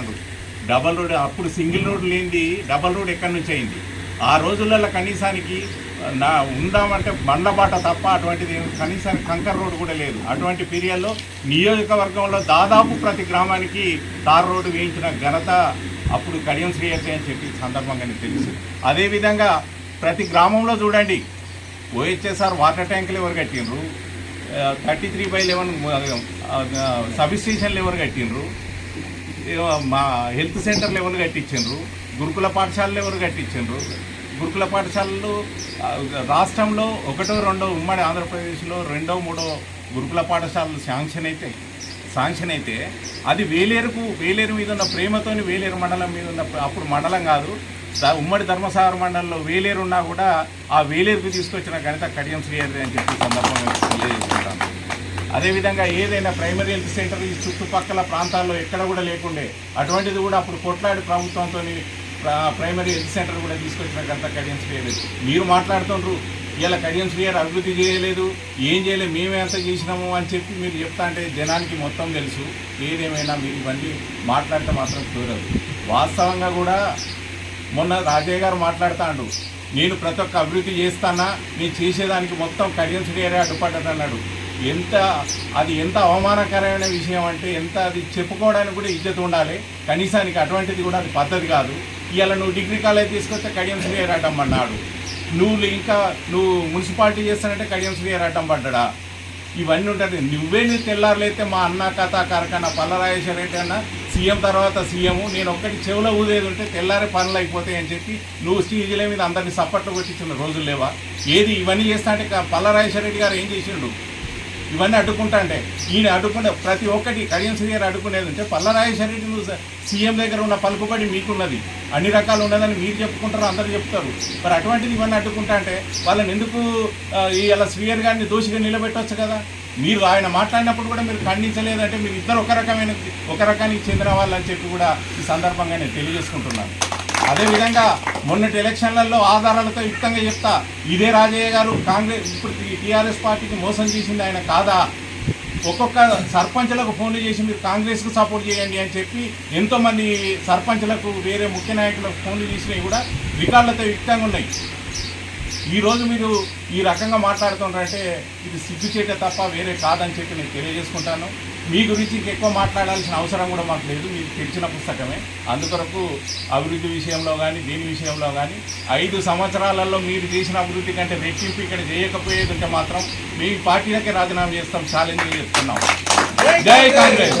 మాట్లాడుతాడు double road అప్పుడు single road లేనిది double road ఎక్కడి నుంచి అయింది? ఆ రోజులలో కనీసానికి నా ఉందామంటే బండబాట తప్ప అటువంటిది కనీసం కనీసానికి కంకర్ రోడ్ కూడా లేదు. అటువంటి పీరియడ్లో నియోజకవర్గంలో దాదాపు ప్రతి గ్రామానికి తార్ రోడ్డు వేయించిన ఘనత అప్పుడు కడియం శ్రీయతే అని చెప్పి సందర్భంగా తెలుసు. అదేవిధంగా ప్రతి గ్రామంలో చూడండి ఓహెచ్ఎస్ఆర్ వాటర్ ట్యాంకులు ఎవరు కట్టినరు thirty three by eleven sub స్టేషన్లు ఎవరు కట్టిండ్రు? మా హెల్త్ సెంటర్లు ఎవరు కట్టించిండ్రు? గురుకుల పాఠశాలలు ఎవరు కట్టించిండ్రు? గురుకుల పాఠశాలలు రాష్ట్రంలో ఒకటో రెండో ఉమ్మడి ఆంధ్రప్రదేశ్లో రెండో మూడో గురుకుల పాఠశాలలు శాంక్షన్ అయితే శాంక్షన్ అయితే అది వేలేరుకు వేలేరు మీద ఉన్న ప్రేమతోని వేలేరు మండలం మీద ఉన్న అప్పుడు మండలం కాదు. ఉమ్మడి ధర్మసాగర్ మండలంలో వేలేరు ఉన్నా కూడా ఆ వేలేరుకు తీసుకొచ్చిన ఘనత కడియం శ్రీహరి అని చెప్పి సందర్భంగా తెలియజేసుకుంటాను. అదేవిధంగా ఏదైనా ప్రైమరీ హెల్త్ సెంటర్ ఈ చుట్టుపక్కల ప్రాంతాల్లో ఎక్కడ కూడా లేకుండే అటువంటిది కూడా అప్పుడు కొట్లాడి ప్రభుత్వంతో ప్రైమరీ హెల్త్ సెంటర్ కూడా తీసుకొచ్చిన గంట కడియన్స్ శ్రీయర్ మీరు మాట్లాడుతుండ్రు ఇలా కడియన్స్ శ్రీయర్ అభివృద్ధి చేయలేదు ఏం చేయలేదు మేమే అంత చేసినాము అని చెప్పి మీరు చెప్తా అంటే జనానికి మొత్తం తెలుసు ఏదేమైనా మీరు ఇవన్నీ మాట్లాడితే మాత్రం కుదరదు. వాస్తవంగా కూడా మొన్న రాజయ్య గారు మాట్లాడుతాండు నేను ప్రతి ఒక్క అభివృద్ధి చేస్తానా నేను చేసేదానికి మొత్తం కడియన్స్ శ్రీయరే అడ్డుపడ్డదన్నాడు ఎంత అది ఎంత అవమానకరమైన విషయం అంటే ఎంత అది చెప్పుకోవడానికి కూడా ఇజ్జత ఉండాలి. కనీసానికి అటువంటిది కూడా అది పద్ధతి కాదు. ఇవాళ నువ్వు డిగ్రీ కాలేజ్ తీసుకొస్తే కడియం శ్రీయర్ అడ్డం అన్నాడు నువ్వు ఇంకా నువ్వు మున్సిపాలిటీ చేస్తానంటే కడియం శ్రీయర్ అడ్డం పడ్డా ఇవన్నీ ఉంటుంది. నువ్వే నువ్వు తెల్లారులైతే మా అన్న కథ కార్ఖానా పల్లరాజేశ్వర రెడ్డి అన్న సీఎం తర్వాత సీఎం నేను ఒక్కటి చెవులో ఊదేది ఉంటే తెల్లారే పనులు అయిపోతాయి అని చెప్పి నువ్వు స్టేజీల మీద అందరినీ సప్పట్లు కొట్టించిన రోజులు లేవా? ఏది ఇవన్నీ చేస్తా అంటే పల్లరాజేశ్వర రెడ్డి గారు ఏం చేసిండు? ఇవన్నీ అడ్డుకుంటా అంటే ఈయన అడ్డుకునే ప్రతి ఒక్కటి కడియం శ్రీగారు అడ్డుకునేది ఉంటే పల్లరాజేశ్వర రెడ్డి నువ్వు సీఎం దగ్గర ఉన్న పలుకుబడి మీకున్నది. అన్ని రకాలు ఉన్నదని మీరు చెప్పుకుంటారు అందరూ చెప్తారు. మరి అటువంటిది ఇవన్నీ అడ్డుకుంటా అంటే వాళ్ళని ఎందుకు ఇలా శ్రీయర్ గారిని దోషిగా నిలబెట్టవచ్చు కదా? మీరు ఆయన మాట్లాడినప్పుడు కూడా మీరు ఖండించలేదంటే మీరు ఇద్దరు ఒక రకమైన ఒక రకానికి చెందిన వాళ్ళని చెప్పి కూడా ఈ సందర్భంగా నేను తెలియజేసుకుంటున్నాను. అదేవిధంగా మొన్నటి ఎలక్షన్లలో ఆధారాలతో యుక్తంగా చెప్తా ఇదే రాజయ్య గారు కాంగ్రెస్ ఇప్పుడు టీఆర్ఎస్ పార్టీకి మోసం చేసింది ఆయన కాదా? ఒక్కొక్క సర్పంచ్లకు ఫోన్లు చేసి మీరు కాంగ్రెస్కు సపోర్ట్ చేయండి అని చెప్పి ఎంతోమంది సర్పంచ్లకు వేరే ముఖ్య నాయకులకు ఫోన్లు చేసినవి కూడా రికార్డులతో యుక్తంగా ఉన్నాయి. ఈరోజు మీరు ఈ రకంగా మాట్లాడుతుంటారంటే ఇది సిగ్గుచేట తప్ప వేరే కాదని చెప్పి నేను తెలియజేసుకుంటాను. మీ గురించి ఇంకెక్కువ మాట్లాడాల్సిన అవసరం కూడా మాకు లేదు. మీకు తెచ్చిన పుస్తకమే. అందుకొరకు అభివృద్ధి విషయంలో కానీ దీని విషయంలో కానీ ఐదు సంవత్సరాలలో మీరు చేసిన అభివృద్ధి కంటే రెట్టింపు ఇక్కడ చేయకపోయేది ఉంటే మాత్రం మీ పార్టీలకే రాజీనామా చేస్తాం ఛాలెంజ్ చేస్తున్నాం. జై కాంగ్రెస్.